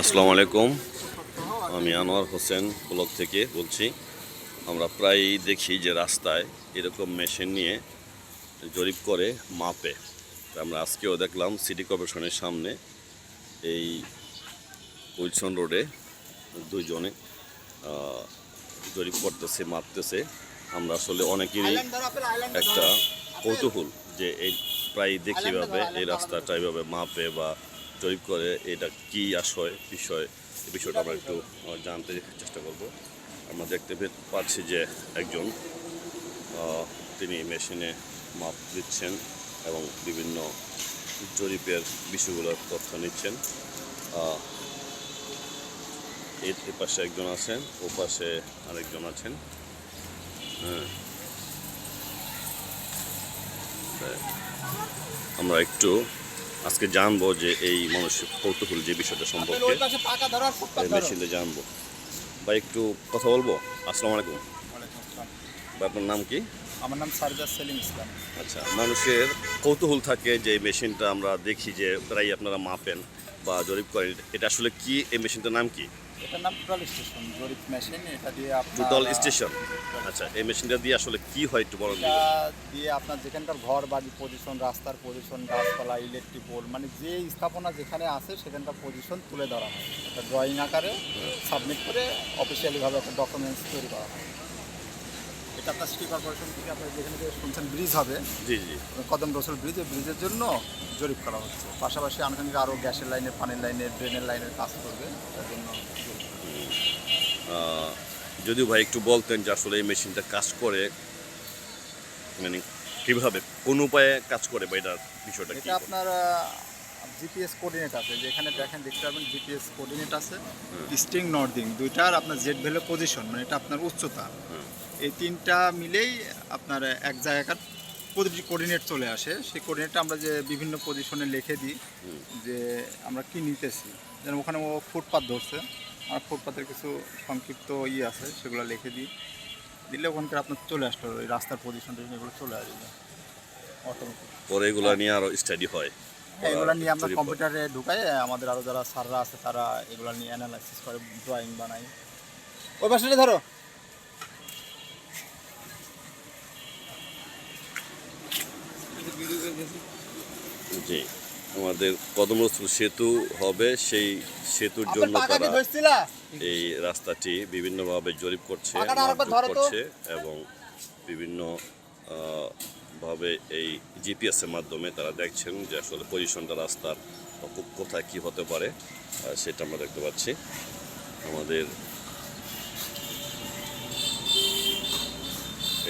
আসসালামু আলাইকুম। আমি আনোয়ার হোসেন ব্লক থেকে বলছি আমরা প্রায়ই দেখি যে রাস্তায় এরকম মেশিন নিয়ে জরিপ করে মাপে। আমরা আজকেও দেখলাম সিটি কর্পোরেশনের সামনে এই উইলসন রোডে দুইজনে জরিপ করতেছে মাপতেছে। আমরা আসলে অনেকেরই একটা কৌতূহল যে এই প্রায় দেখি ভাবে এই রাস্তাটা এইভাবে মাপে বা জরিপ করে, এটা কি আসয় বিষয় এই বিষয়টা আমরা একটু জানতে চেষ্টা করব। আমরা দেখতে পাচ্ছি যে একজন তিনি মেশিনে মাপ দিচ্ছেন এবং বিভিন্ন জরিপের বিষয়গুলোর তথ্য নিচ্ছেন। এর পাশে একজন আছেন, ও পাশে আরেকজন আছেন। হ্যাঁ। আমরা একটু আজকে জানব যে এই মানুষ কৌতূহল যে বিষয়টা সম্পর্কে। মেশিনটা জানব বা একটু কথা বলব আসসালামু আলাইকুম। ভাই আপনার নাম কি আমার নাম সারজাস সেলিম ইসলাম। আচ্ছা মানুষের কৌতূহল থাকে যে মেশিনটা আমরা দেখি যে প্রায় আপনারা মাপেন বা জরিপ করেন। এটা আসলে কি? এই মেশিনটার নাম কি? এটার নাম টোটাল স্টেশন জরিপ মেশিন। এটা দিয়ে আপনার টোটাল স্টেশন? আচ্ছা এই মেশিনটা দিয়ে আসলে কি হয় একটু বলেন দিয়ে আপনার যেখানকার ঘর বাড়ি পজিশন রাস্তার পজিশন গাছপালা ইলেকট্রিক পোল মানে যে স্থাপনা যেখানে আছে সেখানকার পজিশন তুলে ধরা হয়। একটা ড্রয়িং আকারে সাবমিট করে অফিসিয়ালিভাবে একটা ডকুমেন্টস তৈরি করা হয়। এটা আপনার সিটি কর্পোরেশন থেকে আপনার যেখানে যে শুনছেন ব্রিজ হবে জি জি। কদম রসুল ব্রিজ এই ব্রিজের জন্য জরিপ করা হচ্ছে। পাশাপাশি আনুষঙ্গিক আরও গ্যাসের লাইনে পানির লাইনে ড্রেনের লাইনের কাজ করবে তার জন্য যদিও ভাই একটু বলতেন যে আসলে এই মেশিনটা কাজ করে মানে কীভাবে কোন উপায়ে কাজ করে বা এটার বিষয়টা এটা আপনার জিপিএস কোঅর্ডিনেট আছে যেখানে দেখেন দেখতে পারবেন জিপিএস কোঅর্ডিনেট আছে স্টিং নর্দিং দুইটার আপনার জেড ভ্যালু পজিশন মানে এটা আপনার উচ্চতা। এই তিনটা মিলেই আপনার এক জায়গার প্রতিটি কোঅর্ডিনেট চলে আসে। সেই কোঅর্ডিনেটটা আমরা যে বিভিন্ন পজিশনে লিখে দিই যে আমরা কি নিতেছি। যেন ওখানে ও ফুটপাত ধরছে আর ফুটপাথের কিছু সংক্ষিপ্ত ই আছে সেগুলো লিখে দিই। দিলে ওখানকার আপনার চলে আসলো ওই রাস্তার পজিশন এগুলো চলে আসবে। অটোমেটিক পরে এগুলো নিয়ে আরও স্টাডি হয়। এগুলো নিয়ে আমরা কম্পিউটারে ঢুকাই আমাদের আরও যারা স্যাররা আছে তারা এগুলো নিয়ে অ্যানালাইসিস করে ড্রয়িং বানায় ওই পাশে ধরো। জি আমাদের কদম রসুল সেতু হবে সেই সেতুর জন্য তারা এই রাস্তাটি বিভিন্নভাবে জরিপ করছে। করছে এবং বিভিন্ন ভাবে এই জিপিএস এর মাধ্যমে তারা দেখছেন যে আসলে পজিশনটা রাস্তার কোথায় কি হতে পারে সেটা আমরা দেখতে পাচ্ছি। আমাদের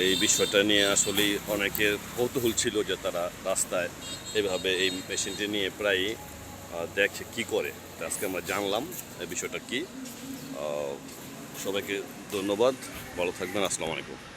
এই বিষয়টা নিয়ে আসলেই অনেকের কৌতূহল ছিল যে তারা রাস্তায় এইভাবে এই মেশিনটি নিয়ে প্রায় দেখে কি করে। আজকে আমরা জানলাম এই বিষয়টা কি। সবাইকে ধন্যবাদ। ভালো থাকবেন। আসসালামু আলাইকুম।